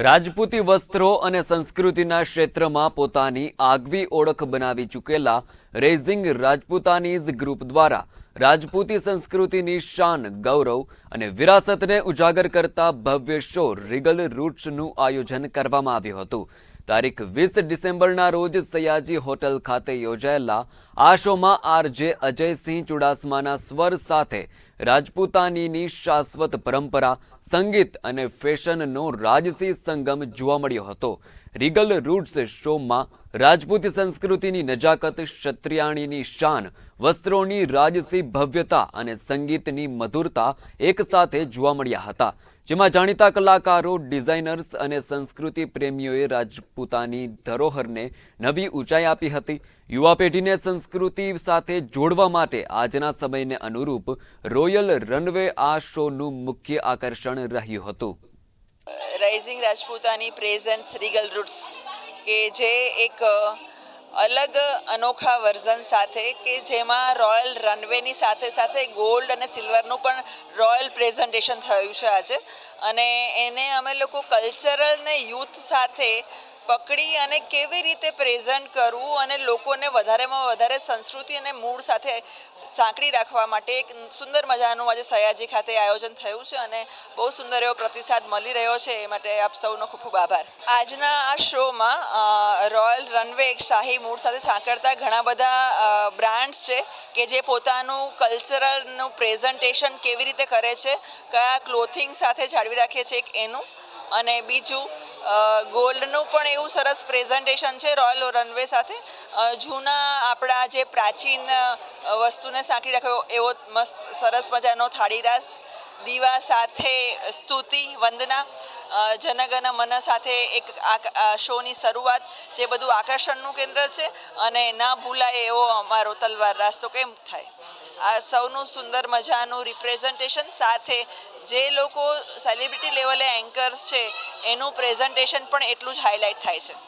રાજપૂતી વસ્ત્રો અને સંસ્કૃતિના ક્ષેત્રમાં પોતાની આગવી ઓળખ બનાવી ચૂકેલા રેઝિંગ રાજપૂતાનીઝ ગ્રુપ દ્વારા રાજપૂતી સંસ્કૃતિની શાન, ગૌરવ અને વિરાસતને ઉજાગર કરતા ભવ્ય શો રિગલ રૂટ્સનું આયોજન કરવામાં આવ્યું હતું. તારીખ વીસ ડિસેમ્બરના રોજ સયાજી હોટલ ખાતે યોજાયેલા આ શોમાં આરજે અજયસિંહ ચુડાસમાના સ્વર સાથે રાજપૂતાનીની શાશ્વત પરંપરા, સંગીત અને ફેશનનો રાજસી સંગમ જોવા મળ્યો હતો. રીગલ રૂટ્સ શોમાં રાજપૂત સંસ્કૃતિની નજાકત, ક્ષત્રિયાણીની શાન, વસ્ત્રોની રાજસી ભવ્યતા અને સંગીતની મધુરતા એકસાથે જોવા મળ્યા હતા. જેમાં જાણીતા કલાકારો, ડિઝાઇનર્સ અને સંસ્કૃતિ પ્રેમીઓએ રાજપૂતાની ધરોહરને નવી ઊંચાઈ આપી હતી. યુવા પેઢીને સંસ્કૃતિ સાથે જોડવા માટે આજના સમયને અનુરૂપ રોયલ રનવે આ શોનું મુખ્ય આકર્ષણ રહ્યું હતું. રાઇઝિંગ રાજપૂતાની પ્રેઝન્સ રીગલ રૂટ્સ કે જે એક અલગ અનોખા વર્ઝન સાથે કે જેમાં રોયલ રનવેની સાથે સાથે ગોલ્ડ અને સિલ્વરનું પણ રોયલ પ્રેઝન્ટેશન થયું છે આજે. અને એને અમે લોકો કલ્ચરલ ને યુથ સાથે પકડી અને કેવી રીતે પ્રેઝન્ટ કરવું અને લોકોને વધારેમાં વધારે સંસ્કૃતિ અને મૂળ સાથે સાંકળી રાખવા માટે એક સુંદર મજાનું આજે સયાજી ખાતે આયોજન થયું છે અને બહુ સુંદર એવો પ્રતિસાદ મળી રહ્યો છે. એ માટે આપ સૌનો ખૂબ ખૂબ આભાર. આજના આ શોમાં રોયલ રનવે એક શાહી મૂળ સાથે સાંકળતા ઘણા બધા બ્રાન્ડ્સ છે કે જે પોતાનું કલ્ચરલનું પ્રેઝન્ટેશન કેવી રીતે કરે છે, કયા ક્લોથિંગ સાથે જાળવી રાખે છે એક એનું અને બીજું ગોલ્ડનું પણ એવું સરસ પ્રેઝન્ટેશન છે રોયલ રનવે સાથે. જૂના આપણા જે પ્રાચીન વસ્તુને સાંકળી રાખ્યો એવો મસ્ત, સરસ મજાનો થાળીરાસ, દીવા સાથે સ્તુતિ, વંદના જનગણ મન સાથે એક આ- શોની શરૂઆત, જે બધું આકર્ષણનું કેન્દ્ર છે અને ના ભૂલાય એવો અમારો તલવાર રાસ તો કેમ થાય? આ સૌનું સુંદર મજાનું રિપ્રેઝન્ટેશન સાથે જે લોકો સેલિબ્રિટી લેવલે એન્કર્સ છે એનું પ્રેઝન્ટેશન પણ એટલું જ હાઇલાઇટ થાય છે.